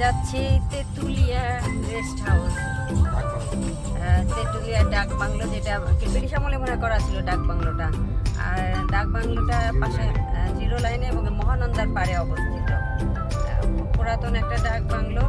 যাচ্ছি Tetulia rest house Tetulia ডাক bungalow যেটা ব্রিটিশ আমলে মনে করা ছিল ডাক বাংলোটা। আর ডাক বাংলোটা পাশে জিরো লাইনে এবং মহানন্দার পাড়ে অবস্থিত। পুরাতন একটা ডাক বাংলো।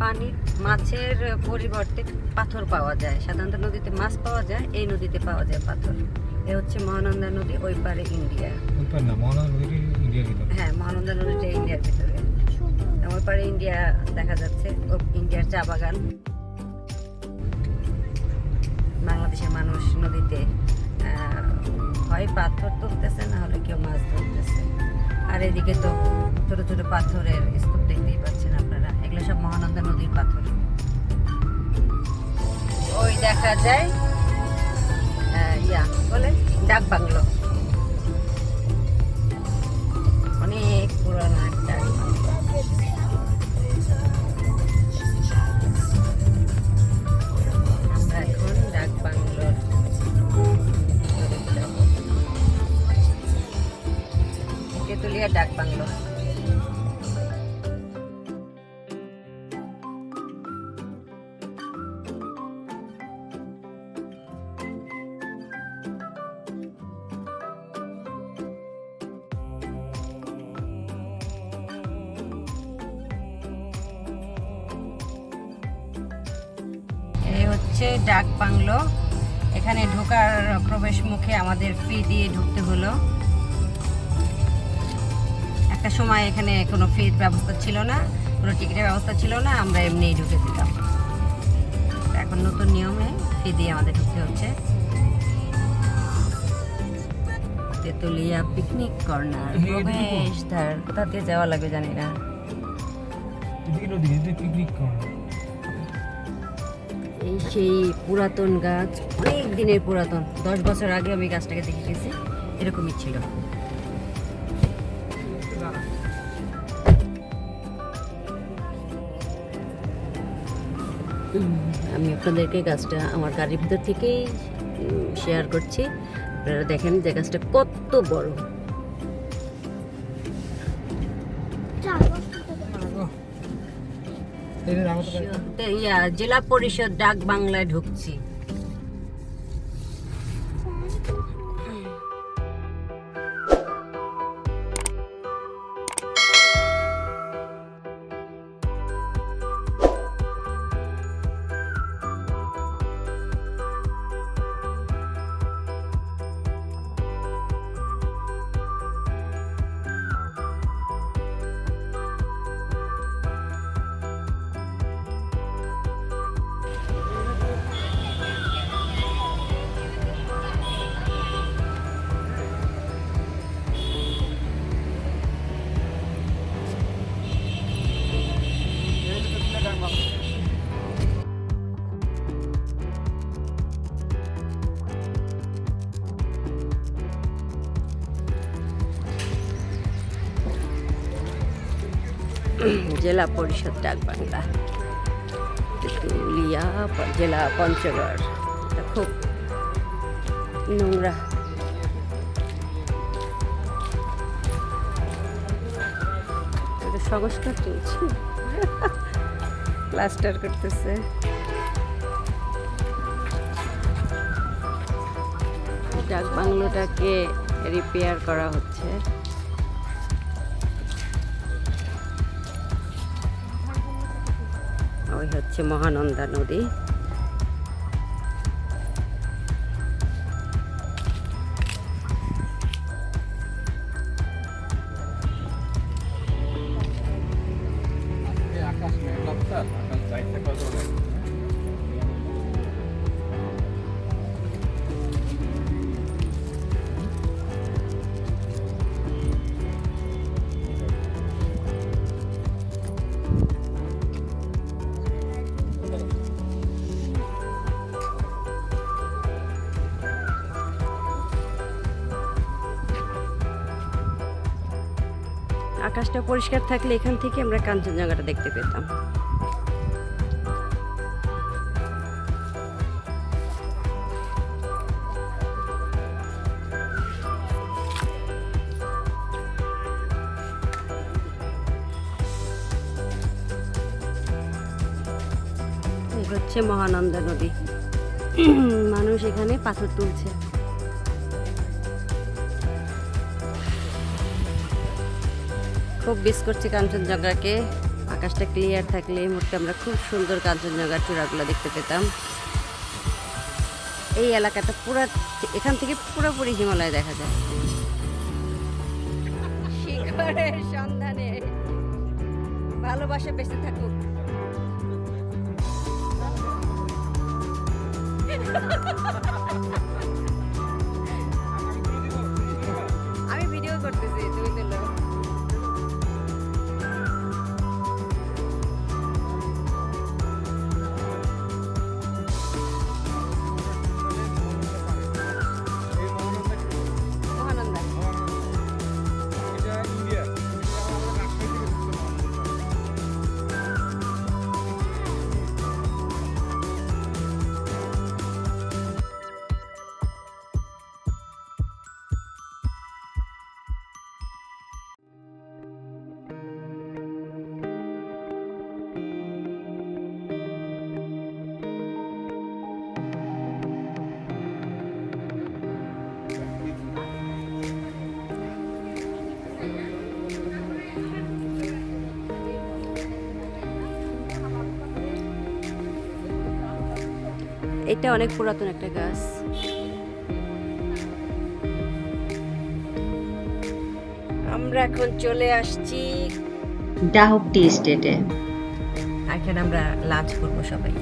পানির মাছের পরিবর্তে পাথর পাওয়া যায়। সাধারণত নদীতে মাছ পাওয়া যায় এই নদীতে পাওয়া যায় পাথর। এ হচ্ছে মহানন্দা নদী ওই পারে ইন্ডিয়া। হ্যাঁ মহানন্দা নদীটা ইন্ডিয়ার ভিতরে। ওই পারে ইন্ডিয়া দেখা যাচ্ছে ইন্ডিয়ার চা বাগান। বাংলাদেশের মানুষ নদীতে আহ, হয় পাথর তুলতেছে না হলে কেউ মাছ ধরতেছে। আর এদিকে তো ছোট ছোট পাথরের স্তূপ সব নদীর পাথর। ওই দেখা যায় ইয়া বলে ডাক বাংলো। হচ্ছে ডাক বাংলো। এখানে ঢোকার প্রবেশ মুখে আমাদের ফি দিয়ে ঢুকতে হলো। একটা সময় এখানে কোনো ফির ব্যবস্থা ছিল না কোনো টিকিটের ব্যবস্থা ছিল না আমরা এমনিই ঢুকে দিতাম এখন নতুন নিয়মে ফি দিয়ে আমাদের ঢুকতে হচ্ছে। Tetulia picnic corner? প্রবেশ দ্বার কোথা দিয়ে যাওয়া লাগবে জানি না। পিকনিক করা এই সেই পুরাতন গাছ, অনেক দিনের পুরাতন। দশ বছর আগে আমি গাছটাকে দেখে গেছি, এরকমই ছিল। আমি আপনাদেরকে গাছটা আমার গাড়ির ভিতর থেকেই শেয়ার করছি। আপনারা দেখেন যে গাছটা কত বড়। জেলা পরিষদ ডাক বাংলায় ঢুকছি। জেলা পরিষদ ডাক বাংলা তেঁতুলিয়া জেলা পঞ্চগড়। খুব নোংরা। সংস্কার চলছে। প্লাস্টার করতেছে। ডাক বাংলোটাকে রিপেয়ার করা হচ্ছে। হচ্ছে মহানন্দা নদী। আকাশটা পরিষ্কার থাকলে এখান থেকে আমরা কাঞ্চনজঙ্ঘাটা দেখতে পেতাম। হচ্ছে মহানন্দা নদী। মানুষ এখানে পাথর তুলছে। খুব মিস করছি কাঞ্চনজঙ্ঘাকে আকাশটা ক্লিয়ার থাকলে এই মুহূর্তে আমরা খুব সুন্দর কাঞ্চনজঙ্ঘার চূড়াগুলো দেখতে পেতাম। এই এলাকাটা পুরা এখান থেকে পুরোপুরি হিমালয় দেখা যায়। শিখরের সন্ধানে। ভালোবাসা বেঁচে থাকুক। আমি ভিডিও করতেছি, তুমি তুলো এটা অনেক পুরাতন একটা গাছ। আমরা এখন চলে আসছি ডাহকটি স্টেটে। এখন আমরা লাঞ্চ করব সবাই।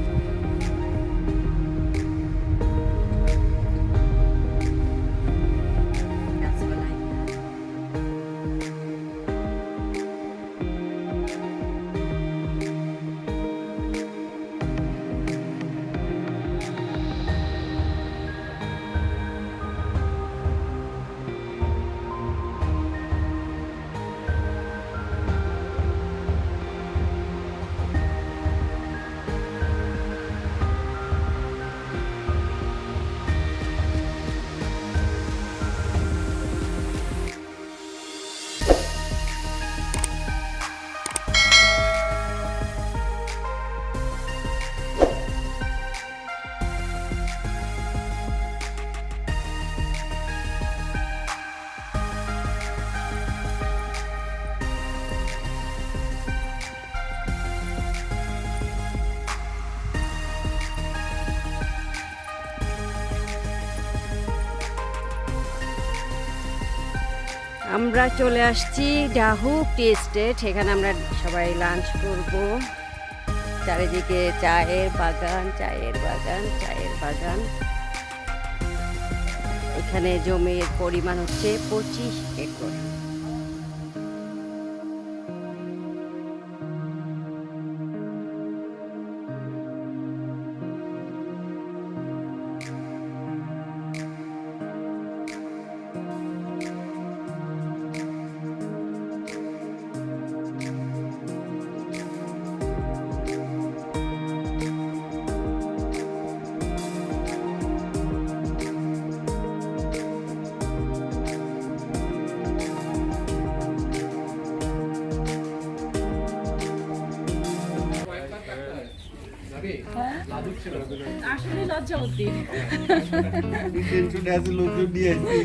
আমরা চলে আসছি ডাহু টেস্টে সেখানে আমরা সবাই লাঞ্চ করব। চারিদিকে চায়ের বাগান চায়ের বাগান চায়ের বাগান। এখানে জমির পরিমাণ হচ্ছে পঁচিশ একর। টেনশনে আছে লোকজন নিয়ে আসছি।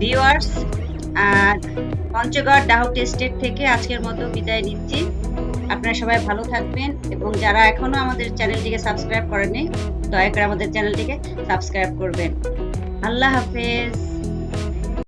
ভিউয়ার্স পঞ্চগড় ডাহুক স্টেট থেকে আজকের মতো বিদায় নিচ্ছি। আপনারা সবাই ভালো থাকবেন এবং যারা এখনও আমাদের চ্যানেলটিকে সাবস্ক্রাইব করেনি দয়া করে আমাদের চ্যানেলটিকে সাবস্ক্রাইব করবেন। আল্লাহ হাফেজ।